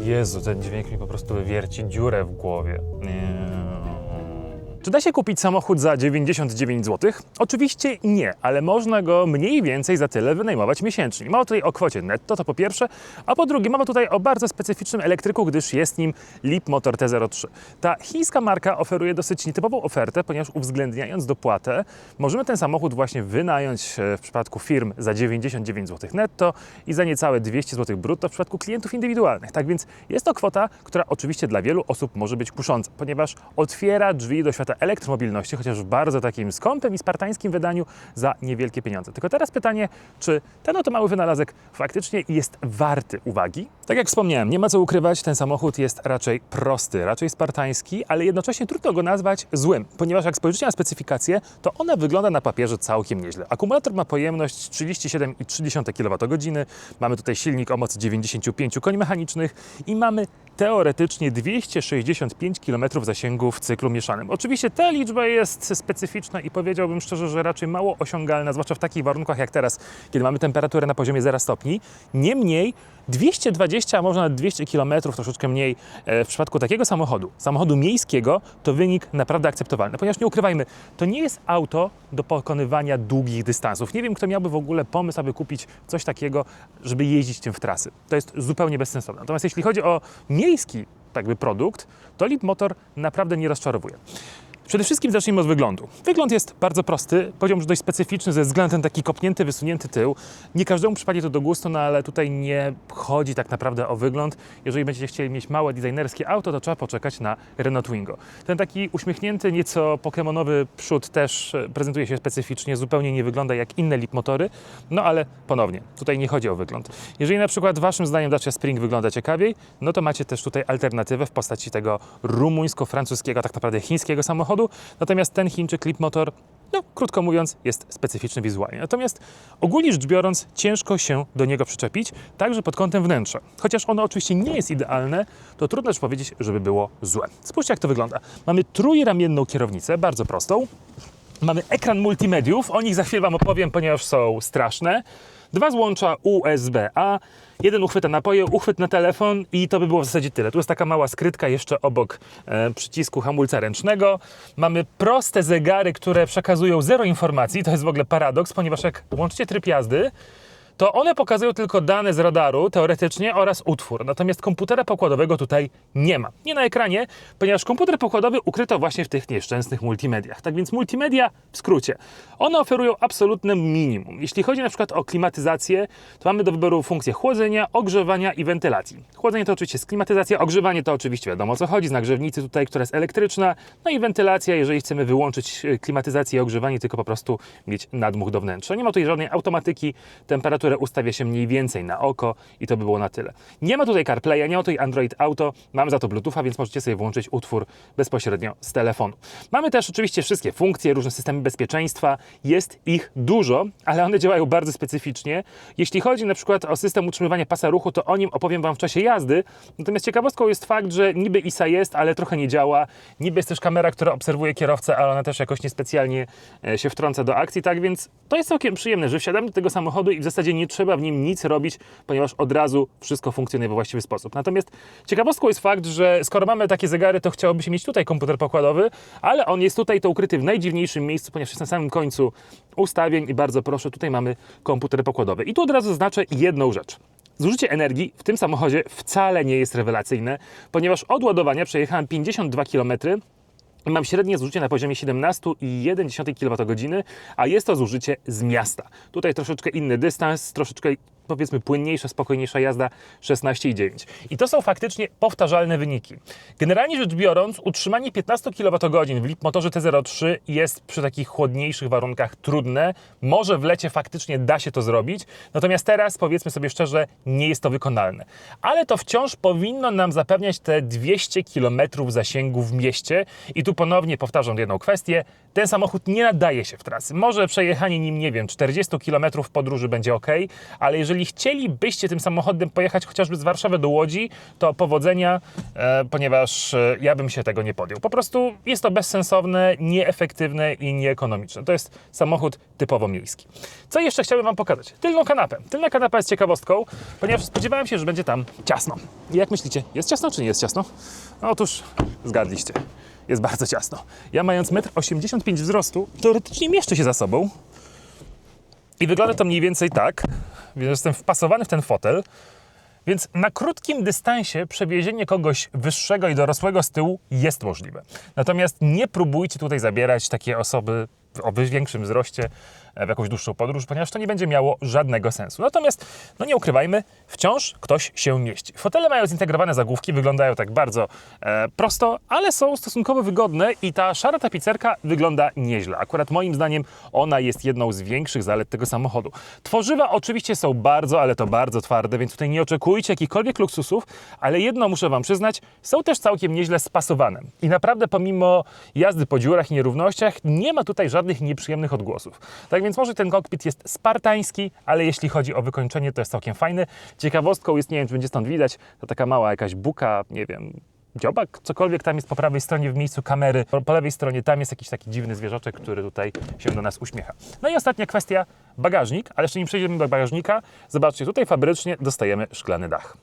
Jezu, ten dźwięk mi po prostu wywierci dziurę w głowie. Czy da się kupić samochód za 99 zł? Oczywiście nie, ale można go mniej więcej za tyle wynajmować miesięcznie. Mowa tutaj o kwocie netto, to po pierwsze, a po drugie mowa tutaj o bardzo specyficznym elektryku, gdyż jest nim Leap Motor T03. Ta chińska marka oferuje dosyć nietypową ofertę, ponieważ uwzględniając dopłatę, możemy ten samochód właśnie wynająć e, w przypadku firm za 99 zł netto i za niecałe 200 zł brutto w przypadku klientów indywidualnych. Tak więc jest to kwota, która oczywiście dla wielu osób może być kusząca, ponieważ otwiera drzwi do świata elektromobilności, chociaż w bardzo takim skąpym i spartańskim wydaniu za niewielkie pieniądze. Tylko teraz pytanie, czy ten oto mały wynalazek faktycznie jest warty uwagi? Tak jak wspomniałem, nie ma co ukrywać, ten samochód jest raczej prosty, raczej spartański, ale jednocześnie trudno go nazwać złym, ponieważ jak spojrzycie na specyfikację, to ona wygląda na papierze całkiem nieźle. Akumulator ma pojemność 37,3 kWh, mamy tutaj silnik o mocy 95 koni mechanicznych i mamy teoretycznie 265 km zasięgu w cyklu mieszanym. Oczywiście ta liczba jest specyficzna i powiedziałbym szczerze, że raczej mało osiągalna, zwłaszcza w takich warunkach jak teraz, kiedy mamy temperaturę na poziomie 0 stopni. Niemniej 220, a może nawet 200 km, troszeczkę mniej e, w przypadku takiego samochodu, samochodu miejskiego, to wynik naprawdę akceptowalny. Ponieważ nie ukrywajmy, to nie jest auto do pokonywania długich dystansów. Nie wiem, kto miałby w ogóle pomysł, aby kupić coś takiego, żeby jeździć tym w trasy. To jest zupełnie bezsensowne. Natomiast jeśli chodzi o miejski tak by produkt, to Leap Motor naprawdę nie rozczarowuje. Przede wszystkim zacznijmy od wyglądu. Wygląd jest bardzo prosty, powiedziałbym, że dość specyficzny ze względu na taki kopnięty, wysunięty tył. Nie każdemu przypadnie to do gustu, no ale tutaj nie chodzi tak naprawdę o wygląd. Jeżeli będziecie chcieli mieć małe designerskie auto, to trzeba poczekać na Renault Twingo. Ten taki uśmiechnięty, nieco pokemonowy przód też e, prezentuje się specyficznie, zupełnie nie wygląda jak inne Leap motory, no ale ponownie, tutaj nie chodzi o wygląd. Jeżeli na przykład waszym zdaniem Dacia Spring wygląda ciekawiej, no to macie też tutaj alternatywę w postaci tego rumuńsko-francuskiego, tak naprawdę chińskiego samochodu, natomiast ten Chińczyk Leap Motor no, krótko mówiąc, jest specyficzny wizualnie. Natomiast ogólnie rzecz biorąc, ciężko się do niego przyczepić, także pod kątem wnętrza. Chociaż ono oczywiście nie jest idealne, to trudno też powiedzieć, żeby było złe. Spójrzcie, jak to wygląda. Mamy trójramienną kierownicę, bardzo prostą. Mamy ekran multimediów, o nich za chwilę Wam opowiem, ponieważ są straszne. Dwa złącza USB-A, jeden uchwyt na napoje, uchwyt na telefon i to by było w zasadzie tyle. Tu jest taka mała skrytka jeszcze obok e, przycisku hamulca ręcznego. Mamy proste zegary, które przekazują zero informacji. To jest w ogóle paradoks, ponieważ jak łączycie tryb jazdy, to one pokazują tylko dane z radaru teoretycznie oraz utwór. Natomiast komputera pokładowego tutaj nie ma. Nie na ekranie, ponieważ komputer pokładowy ukryto właśnie w tych nieszczęsnych multimediach. Tak więc multimedia w skrócie. One oferują absolutne minimum. Jeśli chodzi na przykład o klimatyzację, to mamy do wyboru funkcje chłodzenia, ogrzewania i wentylacji. Chłodzenie to oczywiście jest klimatyzacja, ogrzewanie to oczywiście wiadomo o co chodzi, z nagrzewnicy tutaj, która jest elektryczna, no i wentylacja, jeżeli chcemy wyłączyć e, klimatyzację i ogrzewanie, tylko po prostu mieć nadmuch do wnętrza. Nie ma tutaj żadnej automatyki, temperaturę ustawia się mniej więcej na oko i to by było na tyle. Nie ma tutaj CarPlaya, nie ma tutaj Android Auto, mamy za to Bluetootha, więc możecie sobie włączyć utwór bezpośrednio z telefonu. Mamy też oczywiście wszystkie funkcje, różne systemy bezpieczeństwa, jest ich dużo, ale one działają bardzo specyficznie. Jeśli chodzi na przykład o system utrzymywania pasa ruchu, to o nim opowiem Wam w czasie jazdy, natomiast ciekawostką jest fakt, że niby ISA jest, ale trochę nie działa. Niby jest też kamera, która obserwuje kierowcę, ale ona też jakoś niespecjalnie e, się wtrąca do akcji, tak więc to jest całkiem przyjemne, że wsiadamy do tego samochodu i w zasadzie nie trzeba w nim nic robić, ponieważ od razu wszystko funkcjonuje we właściwy sposób. Natomiast ciekawostką jest fakt, że skoro mamy takie zegary, to chciałoby się mieć tutaj komputer pokładowy, ale on jest tutaj to ukryty w najdziwniejszym miejscu, ponieważ jest na samym końcu ustawień i bardzo proszę, tutaj mamy komputer pokładowy. I tu od razu zaznaczę jedną rzecz. Zużycie energii w tym samochodzie wcale nie jest rewelacyjne, ponieważ od ładowania przejechałem 52 km mam średnie zużycie na poziomie 17,1 kWh, a jest to zużycie z miasta. Tutaj troszeczkę inny dystans, troszeczkę powiedzmy płynniejsza, spokojniejsza jazda 16,9. I to są faktycznie powtarzalne wyniki. Generalnie rzecz biorąc, utrzymanie 15 kWh w Leap motorze T03 jest przy takich chłodniejszych warunkach trudne. Może w lecie faktycznie da się to zrobić, natomiast teraz powiedzmy sobie szczerze, nie jest to wykonalne. Ale to wciąż powinno nam zapewniać te 200 km zasięgu w mieście i tu ponownie powtarzam jedną kwestię. Ten samochód nie nadaje się w trasy. Może przejechanie nim, nie wiem, 40 km podróży będzie ok, ale jeżeli jeżeli chcielibyście tym samochodem pojechać chociażby z Warszawy do Łodzi, to powodzenia, e, ponieważ e, ja bym się tego nie podjął. Po prostu jest to bezsensowne, nieefektywne i nieekonomiczne. To jest samochód typowo miejski. Co jeszcze chciałbym Wam pokazać? Tylną kanapę. Tylna kanapa jest ciekawostką, ponieważ spodziewałem się, że będzie tam ciasno. I jak myślicie, jest ciasno czy nie jest ciasno? No otóż zgadliście. Jest bardzo ciasno. Ja mając 1,85 m wzrostu, teoretycznie mieszczę się za sobą, i wygląda to mniej więcej tak, więc jestem wpasowany w ten fotel, więc na krótkim dystansie przewiezienie kogoś wyższego i dorosłego z tyłu jest możliwe. Natomiast nie próbujcie tutaj zabierać takie osoby o większym wzroście w jakąś dłuższą podróż, ponieważ to nie będzie miało żadnego sensu. Natomiast, no nie ukrywajmy, wciąż ktoś się mieści. Fotele mają zintegrowane zagłówki, wyglądają tak bardzo e, prosto, ale są stosunkowo wygodne i ta szara tapicerka wygląda nieźle. Akurat moim zdaniem ona jest jedną z większych zalet tego samochodu. Tworzywa oczywiście są bardzo, ale to bardzo twarde, więc tutaj nie oczekujcie jakichkolwiek luksusów, ale jedno muszę Wam przyznać, są też całkiem nieźle spasowane. I naprawdę pomimo jazdy po dziurach i nierównościach, nie ma tutaj żadnych nieprzyjemnych odgłosów. Tak więc może ten kokpit jest spartański, ale jeśli chodzi o wykończenie, to jest całkiem fajny. Ciekawostką jest, nie wiem, czy będzie stąd widać, to taka mała jakaś buka, nie wiem, dziobak, cokolwiek tam jest po prawej stronie w miejscu kamery, po, lewej stronie tam jest jakiś taki dziwny zwierzoczek, który tutaj się do nas uśmiecha. No i ostatnia kwestia, bagażnik, ale jeszcze nim przejdziemy do bagażnika, zobaczcie, tutaj fabrycznie dostajemy szklany dach.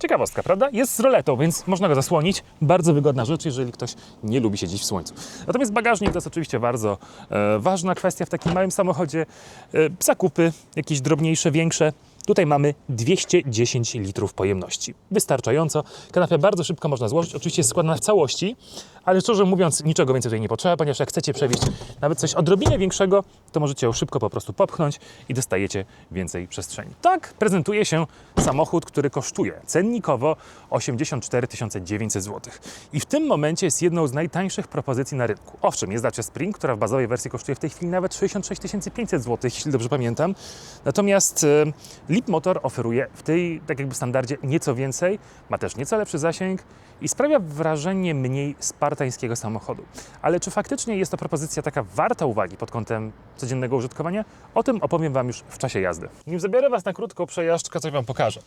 Ciekawostka, prawda? Jest z roletą, więc można go zasłonić. Bardzo wygodna rzecz, jeżeli ktoś nie lubi siedzieć w słońcu. Natomiast bagażnik to jest oczywiście bardzo e, ważna kwestia w takim małym samochodzie. E, zakupy, jakieś drobniejsze, większe. Tutaj mamy 210 litrów pojemności. Wystarczająco. Kanapę bardzo szybko można złożyć. Oczywiście jest składana w całości, ale szczerze mówiąc, niczego więcej tutaj nie potrzeba, ponieważ jak chcecie przewieźć nawet coś odrobinę większego, to możecie ją szybko po prostu popchnąć i dostajecie więcej przestrzeni. Tak prezentuje się samochód, który kosztuje cennikowo 84 900 zł. I w tym momencie jest jedną z najtańszych propozycji na rynku. Owszem, jest Dacia Spring, która w bazowej wersji kosztuje w tej chwili nawet 66 500 zł, jeśli dobrze pamiętam. Natomiast e, Leap Motor oferuje w tej tak jakby standardzie nieco więcej, ma też nieco lepszy zasięg i sprawia wrażenie mniej spartańskiego samochodu. Ale czy faktycznie jest to propozycja taka warta uwagi pod kątem codziennego użytkowania? O tym opowiem Wam już w czasie jazdy. Nim zabiorę Was na krótką przejażdżkę, coś Wam pokażę.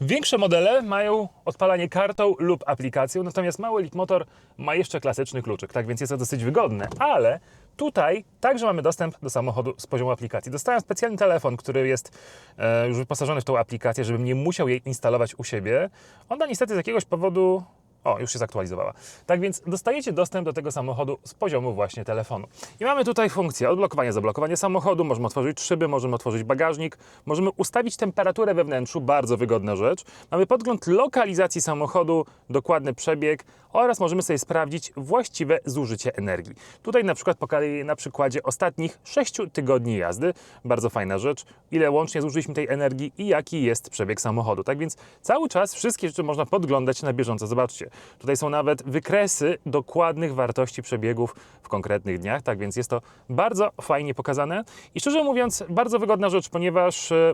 Większe modele mają odpalanie kartą lub aplikacją, natomiast mały Leap Motor ma jeszcze klasyczny kluczyk, tak więc jest to dosyć wygodne, ale Tutaj także mamy dostęp do samochodu z poziomu aplikacji. Dostałem specjalny telefon, który jest e, już wyposażony w tą aplikację, żebym nie musiał jej instalować u siebie. Ona niestety z jakiegoś powodu o, już się zaktualizowała. Tak więc dostajecie dostęp do tego samochodu z poziomu właśnie telefonu. I mamy tutaj funkcję odblokowania, zablokowania samochodu, możemy otworzyć szyby, możemy otworzyć bagażnik, możemy ustawić temperaturę we wnętrzu, bardzo wygodna rzecz. Mamy podgląd lokalizacji samochodu, dokładny przebieg oraz możemy sobie sprawdzić właściwe zużycie energii. Tutaj na przykład pokażę na przykładzie ostatnich 6 tygodni jazdy. Bardzo fajna rzecz, ile łącznie zużyliśmy tej energii i jaki jest przebieg samochodu. Tak więc cały czas wszystkie rzeczy można podglądać na bieżąco. Zobaczcie, Tutaj są nawet wykresy dokładnych wartości przebiegów w konkretnych dniach, tak więc jest to bardzo fajnie pokazane i szczerze mówiąc bardzo wygodna rzecz, ponieważ e,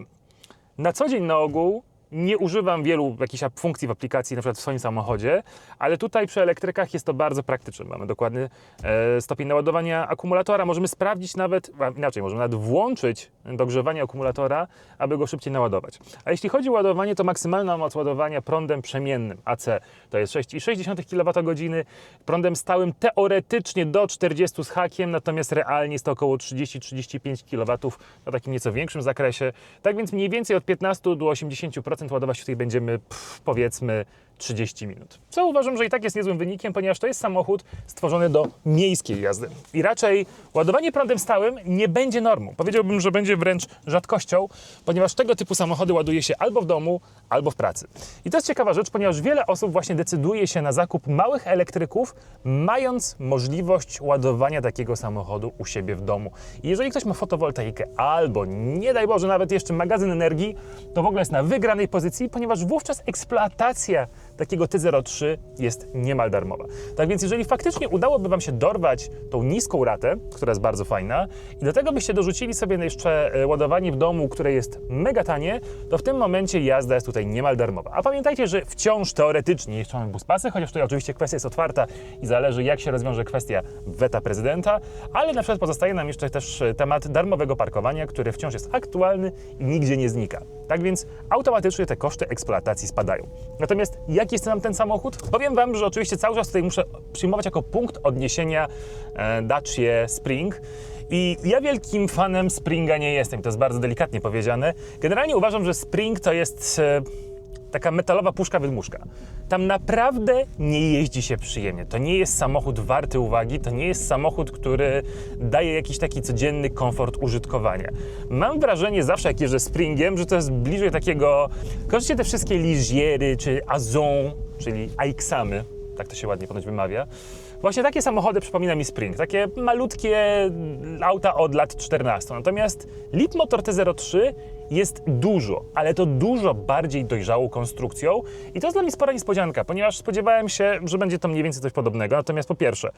na co dzień na ogół nie używam wielu jakichś funkcji w aplikacji, na przykład w swoim samochodzie, ale tutaj przy elektrykach jest to bardzo praktyczne. Mamy dokładny e, stopień naładowania akumulatora. Możemy sprawdzić nawet, inaczej, możemy nawet włączyć dogrzewanie akumulatora, aby go szybciej naładować. A jeśli chodzi o ładowanie, to maksymalna moc ładowania prądem przemiennym AC to jest 6,6 kWh, prądem stałym teoretycznie do 40 z hakiem, natomiast realnie jest to około 30-35 kW na takim nieco większym zakresie. Tak więc mniej więcej od 15 do 80% ładować tutaj będziemy pff, powiedzmy 30 minut. Co uważam, że i tak jest niezłym wynikiem, ponieważ to jest samochód stworzony do miejskiej jazdy. I raczej ładowanie prądem stałym nie będzie normą. Powiedziałbym, że będzie wręcz rzadkością, ponieważ tego typu samochody ładuje się albo w domu, albo w pracy. I to jest ciekawa rzecz, ponieważ wiele osób właśnie decyduje się na zakup małych elektryków, mając możliwość ładowania takiego samochodu u siebie w domu. I jeżeli ktoś ma fotowoltaikę albo, nie daj Boże, nawet jeszcze magazyn energii, to w ogóle jest na wygranej pozycji, ponieważ wówczas eksploatacja takiego T03 jest niemal darmowa. Tak więc jeżeli faktycznie udałoby Wam się dorwać tą niską ratę, która jest bardzo fajna i do tego byście dorzucili sobie jeszcze e, ładowanie w domu, które jest mega tanie, to w tym momencie jazda jest tutaj niemal darmowa. A pamiętajcie, że wciąż teoretycznie jeszcze mamy buspasy, chociaż tutaj oczywiście kwestia jest otwarta i zależy jak się rozwiąże kwestia weta prezydenta, ale na przykład pozostaje nam jeszcze też e, temat darmowego parkowania, który wciąż jest aktualny i nigdzie nie znika. Tak więc automatycznie te koszty eksploatacji spadają. Natomiast jaki jest nam ten samochód? Powiem Wam, że oczywiście cały czas tutaj muszę przyjmować jako punkt odniesienia e, Dacia Spring. I ja wielkim fanem Springa nie jestem, to jest bardzo delikatnie powiedziane. Generalnie uważam, że Spring to jest e, taka metalowa puszka wydmuszka. Tam naprawdę nie jeździ się przyjemnie. To nie jest samochód warty uwagi, to nie jest samochód, który daje jakiś taki codzienny komfort użytkowania. Mam wrażenie zawsze, jak jeżdżę Springiem, że to jest bliżej takiego... Kojarzycie te wszystkie Ligiery czy Azon, czyli AX-amy, tak to się ładnie ponoć wymawia. Właśnie takie samochody przypomina mi Spring, takie malutkie auta od lat 14. Natomiast Leap Motor T03 jest dużo, ale to dużo bardziej dojrzałą konstrukcją i to jest dla mnie spora niespodzianka, ponieważ spodziewałem się, że będzie to mniej więcej coś podobnego. Natomiast po pierwsze,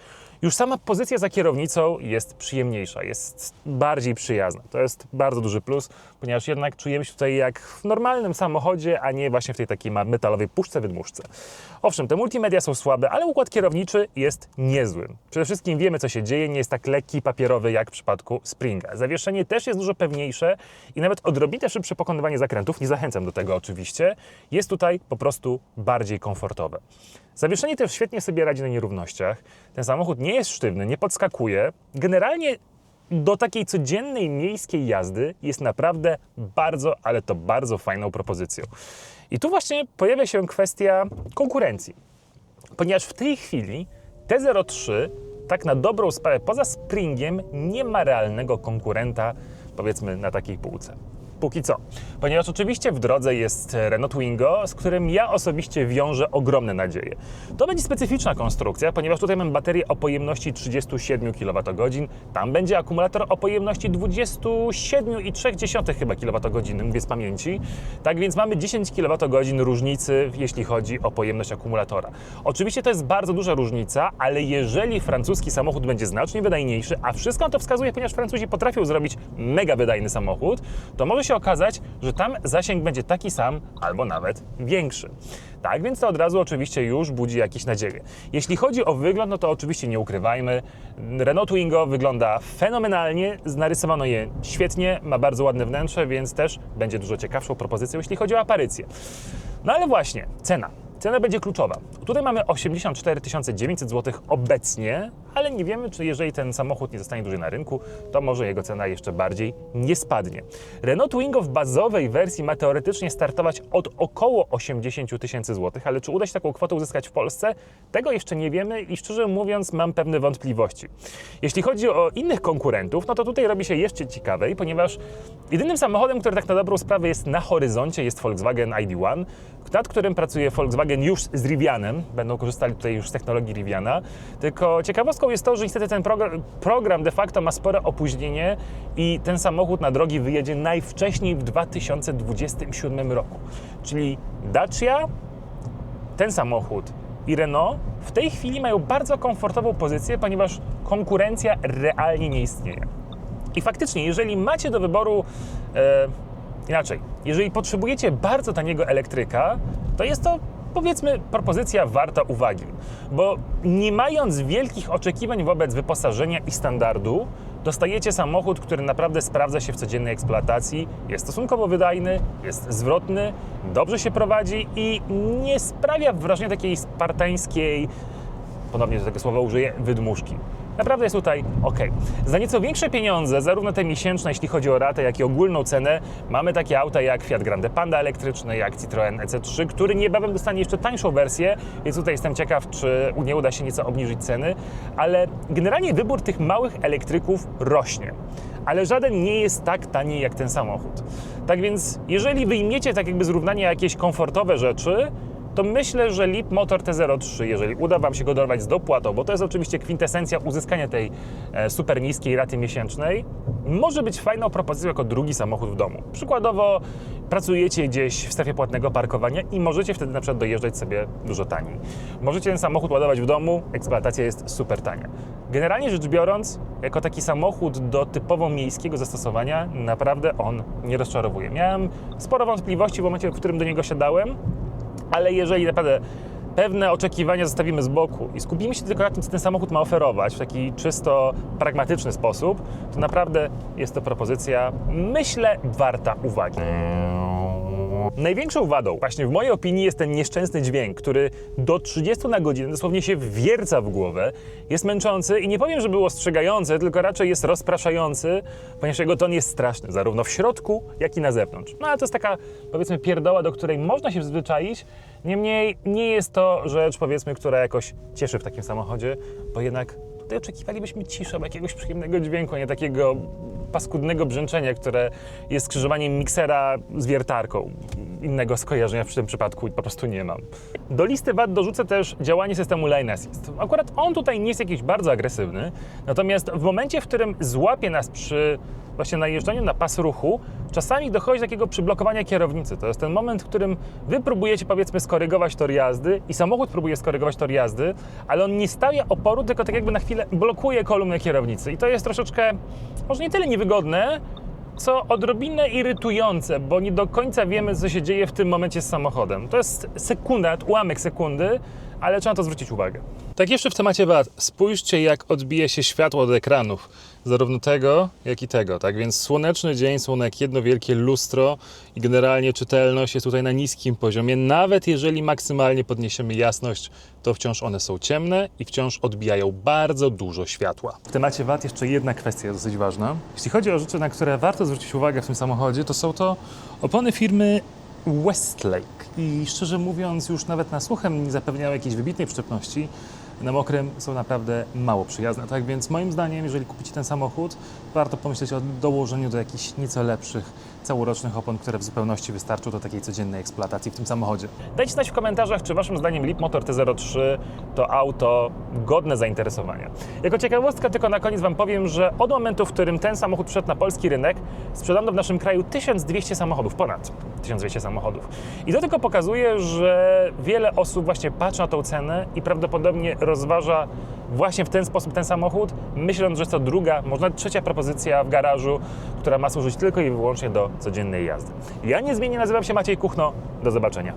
już sama pozycja za kierownicą jest przyjemniejsza, jest bardziej przyjazna. To jest bardzo duży plus, ponieważ jednak czujemy się tutaj jak w normalnym samochodzie, a nie właśnie w tej takiej metalowej puszce wydmuszce. Owszem, te multimedia są słabe, ale układ kierowniczy jest niezły. Przede wszystkim wiemy, co się dzieje, nie jest tak lekki papierowy jak w przypadku Springa. Zawieszenie też jest dużo pewniejsze i nawet odrobinę szybsze pokonywanie zakrętów, nie zachęcam do tego oczywiście, jest tutaj po prostu bardziej komfortowe. Zawieszenie też świetnie sobie radzi na nierównościach. Ten samochód nie jest sztywny, nie podskakuje. Generalnie do takiej codziennej miejskiej jazdy jest naprawdę bardzo, ale to bardzo fajną propozycją. I tu właśnie pojawia się kwestia konkurencji ponieważ w tej chwili T03 tak na dobrą sprawę poza Springiem nie ma realnego konkurenta powiedzmy na takiej półce. Póki co. Ponieważ oczywiście w drodze jest Renault Twingo, z którym ja osobiście wiążę ogromne nadzieje. To będzie specyficzna konstrukcja, ponieważ tutaj mam baterię o pojemności 37 kWh, tam będzie akumulator o pojemności 27,3 chyba kWh, mówię z pamięci. Tak więc mamy 10 kWh różnicy, jeśli chodzi o pojemność akumulatora. Oczywiście to jest bardzo duża różnica, ale jeżeli francuski samochód będzie znacznie wydajniejszy, a wszystko na to wskazuje, ponieważ Francuzi potrafią zrobić mega wydajny samochód, to może się okazać, że tam zasięg będzie taki sam albo nawet większy. Tak więc to od razu oczywiście już budzi jakieś nadzieje. Jeśli chodzi o wygląd, no to oczywiście nie ukrywajmy, Renault Twingo wygląda fenomenalnie, narysowano je świetnie, ma bardzo ładne wnętrze, więc też będzie dużo ciekawszą propozycją, jeśli chodzi o aparycję. No ale właśnie, cena. Cena będzie kluczowa. Tutaj mamy 84 900 zł obecnie, ale nie wiemy, czy jeżeli ten samochód nie zostanie dłużej na rynku, to może jego cena jeszcze bardziej nie spadnie. Renault Twingo w bazowej wersji ma teoretycznie startować od około 80 tysięcy złotych, ale czy uda się taką kwotę uzyskać w Polsce? Tego jeszcze nie wiemy i szczerze mówiąc mam pewne wątpliwości. Jeśli chodzi o innych konkurentów, no to tutaj robi się jeszcze ciekawej, ponieważ jedynym samochodem, który tak na dobrą sprawę jest na horyzoncie jest Volkswagen ID1, nad którym pracuje Volkswagen już z Rivianem, będą korzystali tutaj już z technologii Riviana. Tylko ciekawostką jest to, że niestety ten program, program de facto ma spore opóźnienie i ten samochód na drogi wyjedzie najwcześniej w 2027 roku. Czyli Dacia, ten samochód i Renault w tej chwili mają bardzo komfortową pozycję, ponieważ konkurencja realnie nie istnieje. I faktycznie, jeżeli macie do wyboru e, inaczej, jeżeli potrzebujecie bardzo taniego elektryka, to jest to powiedzmy propozycja warta uwagi, bo nie mając wielkich oczekiwań wobec wyposażenia i standardu, dostajecie samochód, który naprawdę sprawdza się w codziennej eksploatacji, jest stosunkowo wydajny, jest zwrotny, dobrze się prowadzi i nie sprawia wrażenia takiej spartańskiej, ponownie do tego słowa użyję, wydmuszki. Naprawdę jest tutaj ok. Za nieco większe pieniądze, zarówno te miesięczne, jeśli chodzi o ratę, jak i ogólną cenę, mamy takie auta jak Fiat Grande Panda elektryczny, jak Citroen EC3, który niebawem dostanie jeszcze tańszą wersję, więc tutaj jestem ciekaw, czy nie uda się nieco obniżyć ceny, ale generalnie wybór tych małych elektryków rośnie. Ale żaden nie jest tak tani jak ten samochód. Tak więc, jeżeli wyjmiecie tak jakby zrównanie jakieś komfortowe rzeczy, to myślę, że Leap Motor T03, jeżeli uda Wam się go dorwać z dopłatą, bo to jest oczywiście kwintesencja uzyskania tej e, super niskiej raty miesięcznej, może być fajną propozycją jako drugi samochód w domu. Przykładowo pracujecie gdzieś w strefie płatnego parkowania i możecie wtedy na przykład dojeżdżać sobie dużo taniej. Możecie ten samochód ładować w domu, eksploatacja jest super tania. Generalnie rzecz biorąc, jako taki samochód do typowo miejskiego zastosowania, naprawdę on nie rozczarowuje. Miałem sporo wątpliwości w momencie, w którym do niego siadałem, ale jeżeli naprawdę pewne oczekiwania zostawimy z boku i skupimy się tylko na tym, co ten samochód ma oferować w taki czysto pragmatyczny sposób, to naprawdę jest to propozycja, myślę, warta uwagi. Największą wadą, właśnie w mojej opinii, jest ten nieszczęsny dźwięk, który do 30 na godzinę dosłownie się wierca w głowę, jest męczący i nie powiem, że był ostrzegający, tylko raczej jest rozpraszający, ponieważ jego ton jest straszny, zarówno w środku, jak i na zewnątrz. No ale to jest taka, powiedzmy, pierdoła, do której można się przyzwyczaić, niemniej nie jest to rzecz, powiedzmy, która jakoś cieszy w takim samochodzie, bo jednak tutaj oczekiwalibyśmy ciszy, jakiegoś przyjemnego dźwięku, a nie takiego paskudnego brzęczenia, które jest skrzyżowaniem miksera z wiertarką. Innego skojarzenia w tym przypadku po prostu nie mam. Do listy wad dorzucę też działanie systemu Lane Assist. Akurat on tutaj nie jest jakiś bardzo agresywny, natomiast w momencie, w którym złapie nas przy właśnie najeżdżaniu na pas ruchu, czasami dochodzi do takiego przyblokowania kierownicy. To jest ten moment, w którym wy próbujecie powiedzmy skorygować tor jazdy i samochód próbuje skorygować tor jazdy, ale on nie stawia oporu, tylko tak jakby na chwilę blokuje kolumnę kierownicy. I to jest troszeczkę, może nie tyle niewygodne, co odrobinę irytujące, bo nie do końca wiemy, co się dzieje w tym momencie z samochodem. To jest sekunda, ułamek sekundy, ale trzeba na to zwrócić uwagę. Tak jeszcze w temacie wad, spójrzcie jak odbija się światło od ekranów, zarówno tego, jak i tego, tak więc słoneczny dzień jak jedno wielkie lustro i generalnie czytelność jest tutaj na niskim poziomie, nawet jeżeli maksymalnie podniesiemy jasność, to wciąż one są ciemne i wciąż odbijają bardzo dużo światła. W temacie wad jeszcze jedna kwestia jest dosyć ważna. Jeśli chodzi o rzeczy, na które warto zwrócić uwagę w tym samochodzie, to są to opony firmy Westlake i szczerze mówiąc już nawet na słuchem nie zapewniały jakiejś wybitnej przyczepności. Na mokrym są naprawdę mało przyjazne. Tak więc moim zdaniem, jeżeli kupicie ten samochód, warto pomyśleć o dołożeniu do jakichś nieco lepszych całorocznych opon, które w zupełności wystarczą do takiej codziennej eksploatacji w tym samochodzie. Dajcie znać w komentarzach, czy waszym zdaniem Leap Motor T03 to auto godne zainteresowania. Jako ciekawostka tylko na koniec wam powiem, że od momentu, w którym ten samochód wszedł na polski rynek, sprzedano w naszym kraju 1200 samochodów, ponad 1200 samochodów. I to tylko pokazuje, że wiele osób właśnie patrzy na tą cenę i prawdopodobnie rozważa właśnie w ten sposób ten samochód, myśląc, że jest to druga, może trzecia propozycja w garażu, która ma służyć tylko i wyłącznie do codziennej jazdy. Ja niezmiennie nazywam się Maciej Kuchno. Do zobaczenia.